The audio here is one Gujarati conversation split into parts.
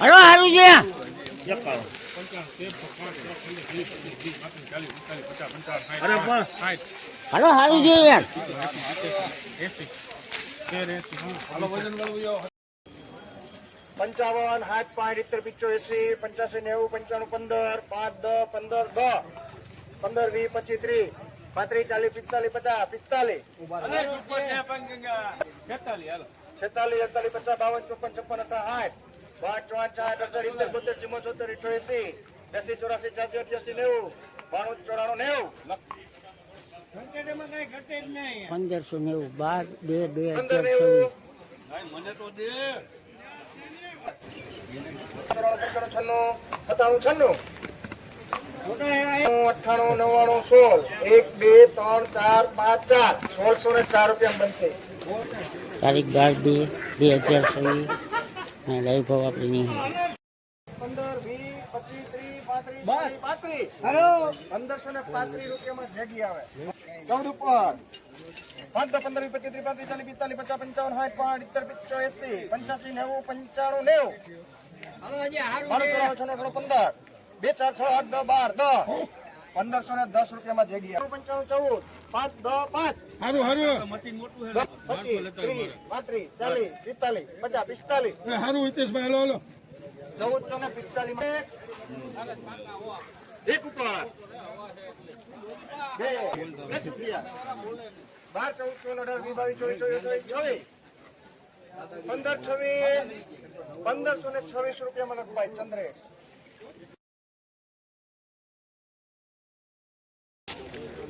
હલો હારું છે. હલો હારું છે યાર. પંચાવન હાથ પાંચ ઇત્તેર પિચોએસી પંચ્યાસી નેવું પંચાણું પંદર પાંચ દસ પંદર દસ. પંદર વીસ પચીસ ત્રીસ. પાંત્રીસ ચાલીસ પિસ્તાલીસ પચાસ પિસ્તાલીસ. છેતાલીસ અડતાલીસ પચાસ બાવન ચોપન છપ્પન અઠા આઠ. પાંચ ચોઆઠ ચાર અડસઠ ઇત્તેર બોતેર ચુમ્મોતેર અઠ્યાસી એસી ચોરાસી છ્યાસી અઠ્યાસી નેવું. બાણું ચોરાણું નેવું. પંદરસો નેવું. બાર બે બે પંદર મને તો દે. છન્નું. સત્તાણું છન્નું. અઠ્ઠાણું નવ્વાણું સોળ. એક બે ત્રણ ચાર પાંચ ચાર. સોળસો ને ચાર રૂપિયા બનશે. તારીખ બાર બે બે હજાર છવ્વીસ. અને લાઈવ ભાવ આપણે નહીં. બે ચાર છ આઠ દસ બાર દસ. પંદરસો ને દસ રૂપિયામાં જગી આવે પંચાણું ચૌદ પાંચ દસ પાંચ. હારું હારું. પચીસ ત્રીસ પાંત્રીસ ચાલીસ પિસ્તાલીસ પચાસ પિસ્તાલીસ. હારું હિતેશભાઈ હલો હલો. ચૌદસો ને પિસ્તાલીસમાં એક ઉપર. બે. રૂપિયા. બાર ચૌદ સોળ અઢાર વીસ બાવીસ ચોવીસ ચોવીસ ચોવીસ ચોવીસ પંદર છવ્વીસ પંદરસો ને છવ્વીસ રૂપિયામાં લખભાઈ ચંદ્રે.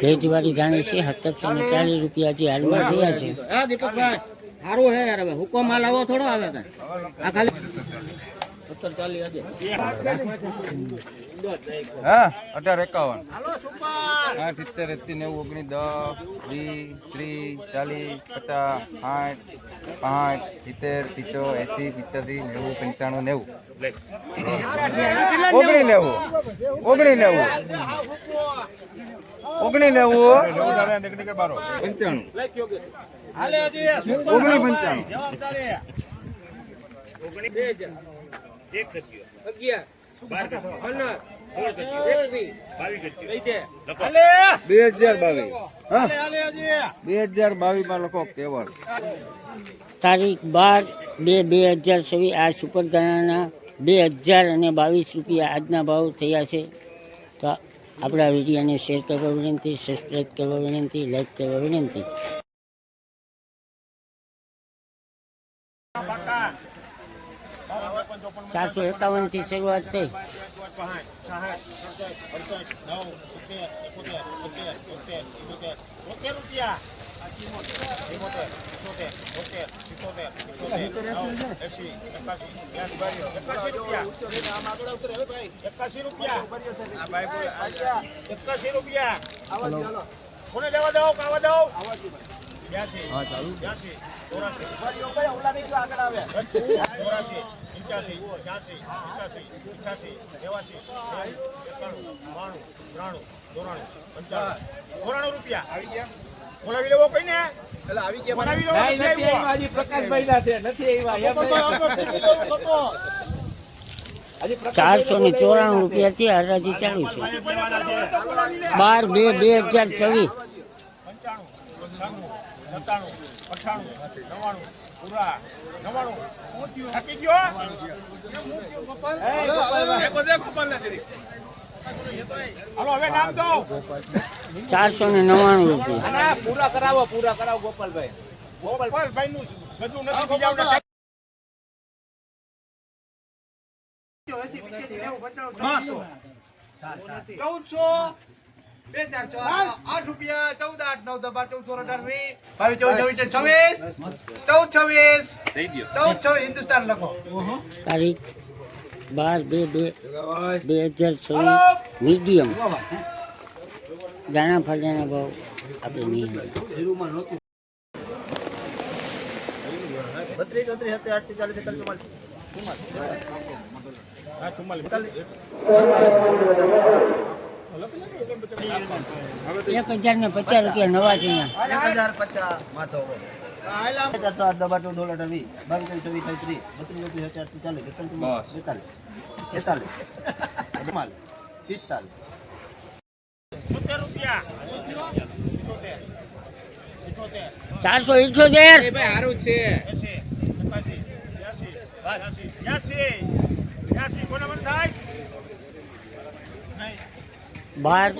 ખેતીવાડી જાણે છે સત્તરસો ને ચાલીસ રૂપિયા જે હાલમાં થયા છે. હા દીપકભાઈ સારું હે યાર હવે. હુકમ માલ આવો થોડો આવે કાંઈ. આ ખાલી સત્તર ચાલીસ આજે. હા અઢાર એકાવન. આઠ સિત્તેર એસી નેવું ઓગણીસ દસ વીસ ત્રીસ ચાલીસ પચાસ સાઠ પાંચ સિત્તેર પીચો એસી પિચ્યાસી નેવું પંચાણું નેવું. ઓગણી નેવું. ઓગણી નેવું. ઓગણી નેવું. પંચાણું. ઓગણી પંચાણું. બે હજાર બાવીસ બે હજાર બાવીસમાં લોકો કેવળ તારીખ બાર બે બે હજાર છવ્વીસ, આ સુપર ધાણાના બે હજાર અને બાવીસ રૂપિયા આજના ભાવ થયા છે. તો આપણા વિડીયોને શેર કરવા વિનંતી સબસ્ક્રાઈબ કરવા વિનંતી લાઈક કરવા વિનંતી. ચારસો એકાવનથી શરૂઆત થઈ. એકાશી રૂપિયા. એકાશી રૂપિયા. કોને લેવા દો? કાવા દો? બ્યાસી. બ્યાસી. ચોરાસી ચોરાસી પંચ્યાસી છ્યાસી એકાસી અઠ્યાસી નેવાસી એકાણું બાણું ત્રાણું ચોરાણું પંચાણું ચોરાણું રૂપિયા. આવી ગયા? બોલાવી લેવો કઈ ને આવી ગયા બોલાવી લેવો નથી પ્રકાશભાઈ ના છે. નથી ચારસો ને ચોરાણું રૂપિયા થી હરાજી ચાલુ છે. બાર બે બે હજાર છવ્વીસ. પૂરા નવ્વાણું થકી ગયો? હાલો હવે નામ દો. ચારસો ને નવાણું રૂપિયા. પૂરા કરાવો પૂરા કરાવો ગોપાલભાઈ. ગોપાલભાઈ નું બધું નથી બીજા ચૌદસો બે ચાર છ આઠ રૂપિયા ચૌદ આઠ નવ દબા ચૌદ સોળ અઢાર વીસ બાવીસ ચોવીસ ચોવીસ છવ્વીસ ચૌદ છવ્વીસ ચૌદ છવ્વીસ હિન્દુસ્તાન લખો. તારીખ બાર બે બે બે હજાર છવ્વીસ મીડિયમ. દાણા ફાડાના ભાવ આપણે નહીં બત્રીસ ચોત્રીસ સત્તર આઠ ચાલીસ એકતાલીસ ચુમ્માલીસ. એક હજાર ને પચાસ રૂપિયા નવા છે એક હજાર પચાસ માથો ચારસો આઠ દસ બાર ચૌદ સોળ અઢાર વીસ બાવીસ ચોવીસ ચોવીસ ત્રીસ ત્રીસ બત્રીસ ચોત્રીસ સત્તર આઠ ચાલીસ એકતાલીસ બેતાલીસ તેતાલીસ પિસ્તાલીસ ચારસો ઇઠોતેર સારું છે બાર,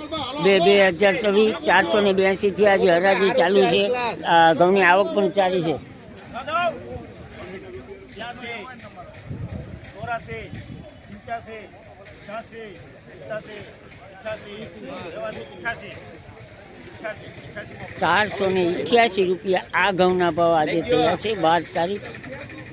બે બે હજાર ચોવીસ, ચારસો ને બ્યાસી થી આજે હરાજી ચાલુ છે. ઘઉંની આવક પણ ચાલી છે. ચારસો ને રૂપિયા આ ઘઉંના ભાવ આજે થયા છે, બાર તારીખ.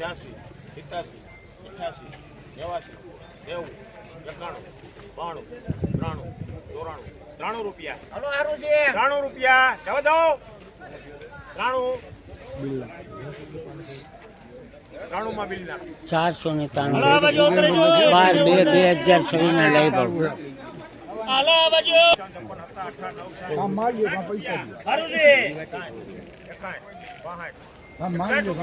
છ્યાસી સિત્યાસી અઠ્યાસી નેવાસી નેવું એકાણું બાણું ત્રાણું ચોરાણું ત્રાણું રૂપિયા. ત્રાણું રૂપિયા. જવા દો. ત્રાણું. ચારસો ને ત્રાણું. બાર બે બે હજાર છવ્વીસ ના લઈ પડું હારું હારું